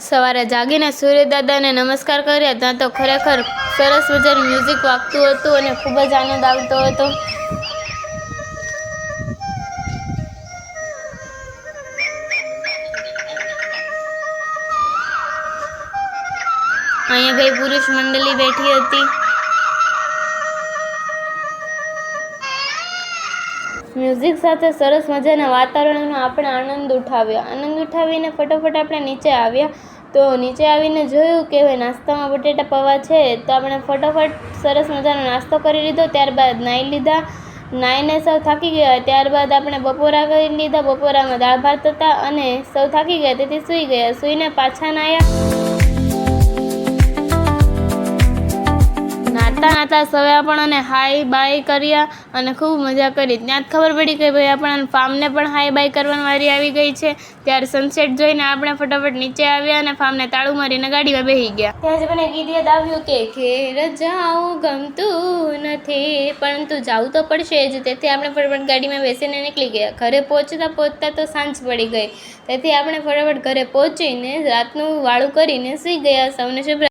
સવારે જાગીને સૂર્યદાદાને નમસ્કાર કર્યા. ત્યાં તો ખરેખર સરસ મજાનું મ્યુઝિક વાગતું હતું અને ખૂબ જ આનંદ આવતો હતો. અહીંયા ભાઈ પુરુષ મંડળી બેઠી હતી. મ્યુઝિક સાથે સરસ મજાના વાતાવરણનો આપણે આનંદ ઉઠાવ્યો. આનંદ ઉઠાવીને ફટોફટ આપણે નીચે આવ્યા. તો નીચે આવીને જોયું કે હવે નાસ્તામાં બટેટા પૌવા છે, તો આપણે ફટોફટ સરસ મજાનો નાસ્તો કરી લીધો. ત્યારબાદ નાહી લીધા. નાહીને સૌ થાકી ગયા. ત્યારબાદ આપણે બપોરા કરી લીધા. બપોરામાં દાળ ભાત હતા અને સૌ થાકી ગયા. તેથી સૂઈ ગયા. સૂઈને પાછા નાહ્યા નાતા સવે આપણને હાય બાય કર્યા અને ખૂબ મજા કરી. ત્યાં જ ખબર પડી કે ભાઈ આપણને ફાર્મને પણ હાય બાય કરવાની વારી આવી ગઈ છે. ત્યારે સનસેટ જોઈને આપણે ફટાફટ નીચે આવ્યા અને ફાર્મને તાળું મારીને ગાડીમાં બેસી ગયા. ત્યાં જ મને ગીત યાદ આવ્યું કે, ઘેર જાઉં ગમતું નથી, પરંતુ જવું તો પડશે જ. તેથી આપણે ફટાફટ ગાડીમાં બેસીને નીકળી ગયા. ઘરે પહોંચતા પહોંચતા તો સાંજ પડી ગઈ. તેથી આપણે ફટાફટ ઘરે પહોંચીને રાતનું વાળું કરીને સૂઈ ગયા. સૌને શુભ